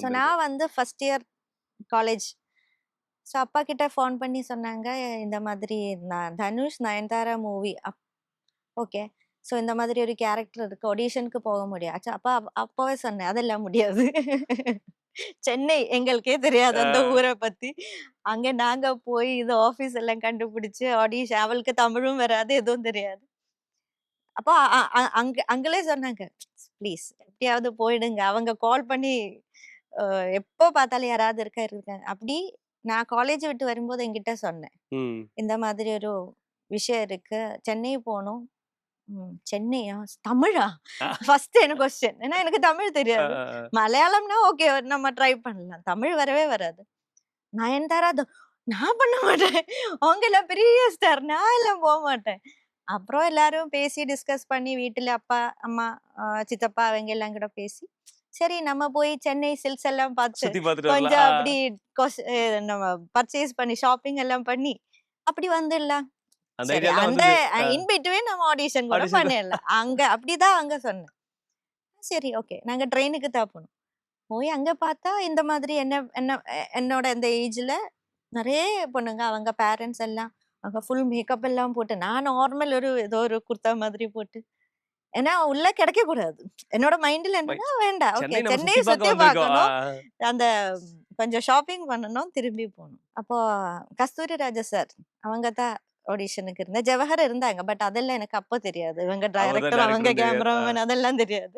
So நான் வந்து first year college so அப்பா கிட்ட ஃபோன் பண்ணி சொன்னாங்க இந்த மாதிரி நான் Dhanush Nayanthara movie up okay so இந்த மாதிரி ஒரு கேரக்டர் இருக்கு. ஆடிஷனுக்கு போக முடியாது. அப்பா அப்போவே சொன்னேன் அதெல்லாம் முடியாது. சென்னை எங்களுக்கே தெரியாது அந்த. ஊரை பத்தி. அங்க நாங்க போய் இது ஆபீஸ் எல்லாம் கண்டுபிடிச்சு ஆடிஷன் அவளுக்கு தமிழும் வராது எதுவும் தெரியாது. அப்போ அங்க அங்களே சொன்னாங்க ப்ளீஸ் எப்படியாவது போயிடுங்க. அவங்க கால் பண்ணி எப்போ பார்த்தாலும் யாராவது இருக்கா இருக்காங்க. அப்படி நான் காலேஜ் விட்டு வரும்போது என்கிட்ட சொன்னேன். இந்த மாதிரி ஒரு விஷயம் இருக்கு. சென்னை போகணும். சென்னையா? தமிழா? ஃபர்ஸ்ட் எனக்கு கொஸ்டின் ஏன்னா எனக்கு தமிழ் தெரியாது. மலையாளம்னா ஓகே நம்ம ட்ரை பண்ணலாம். தமிழ் வரவே வராது. நயன்தாரா தோ- நான் பண்ண மாட்டேன். அவங்க எல்லாம் பெரிய ஸ்டார் நான் எல்லாம் போக மாட்டேன். அப்புறம் எல்லாரும் பேசி டிஸ்கஸ் பண்ணி வீட்டுல அப்பா அம்மா சித்தப்பா அவங்க எல்லாம் கூட பேசி சரி நம்ம போய் சென்னை சில்க்ஸ் எல்லாம் பார்த்து கொஞ்சம் அப்படி நம்ம பர்ச்சேஸ் பண்ணி ஷாப்பிங் எல்லாம் பண்ணி அப்படி வந்துடலாம். அந்த இன் பிட்வீன் நம்ம ஆடிஷன் கூட. பண்ணிடலாம். அங்க அப்படிதான் அங்க சொன்னேன். சரி ஓகே. நாங்க ட்ரெயினுக்கு தான் போனோம். போய் அங்க பார்த்தா இந்த மாதிரி என்ன என்ன என்னோட இந்த ஏஜ்ல நிறைய பொண்ணுங்க அவங்க பேரண்ட்ஸ் எல்லாம் அவங்க ஃபுல் மேக்கப் எல்லாம் போட்டு நான் நார்மல் ஒரு ஏதோ ஒரு குர்தா மாதிரி போட்டு ஏன்னா உள்ள கிடைக்க கூடாது என்னோட மைண்ட்ல என்னன்னா வேண்டாம் ஓகே சென்னை நம்ம சென்னை சுத்தி பார்க்கணும். அந்த கொஞ்சம் ஷாப்பிங் பண்ணணும் திரும்பி போகணும் அப்போ கஸ்தூரி ராஜா சார் அவங்க தான் ஆடிஷனுக்கு இருந்தேன் ஜவஹர் இருந்தாங்க. பட் அதெல்லாம் எனக்கு அப்போ தெரியாது. இவங்க டைரக்டர் அவங்க. கேமராமேன் அதெல்லாம் தெரியாது.